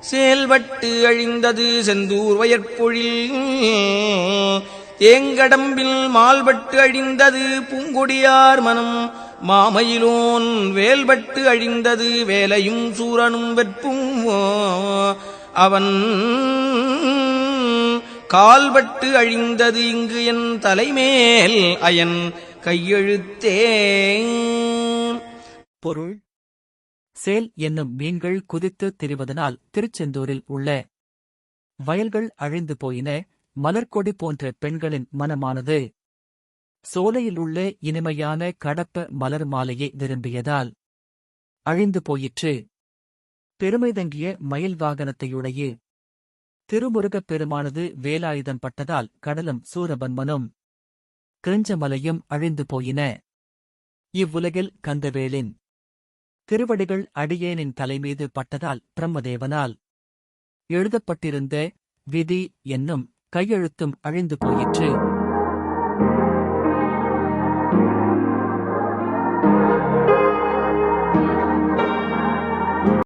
செயல்பட்டு அழிந்தது செந்தூர் வயற்பொழில் தேங்கடம்பில் மால்பட்டு அழிந்தது பூங்கொடியார் மனம். மாமயிலோன் வேல்பட்டு அழிந்தது வேலையும் சூரனும் வெற்பும் அவன் கால்பட்டு அழிந்தது இங்கு என் தலைமேல் அயன் கையெழுத்தே. பொருள் சேல் என்னும் மீன்கள் குதித்து திரிவதனால் திருச்செந்தூரில் உள்ள வயல்கள் அழிந்து போயின மலர்கொடி போன்ற பெண்களின் மனமானது. சோலையிலுள்ள இனிமையான கடப்ப மலர் மாலையை விரும்பியதால் அழிந்து போயிற்று. பெருமைதங்கிய மயில் வாகனத்தையுடைய திருமுருகப் பெருமானது வேலாயுதம் பட்டதால் கடலும் சூரபன்மனும் கிருஞ்சமலையும் அழிந்து போயின. இவ்வுலகில் கந்தவேலின் திருவடிகள் அடியேனின் தலைமீது பட்டதால் பிரம்மதேவனால் எழுதப்பட்டிருந்த விதி என்னும் கையெழுத்தும் அழிந்து போயிற்று.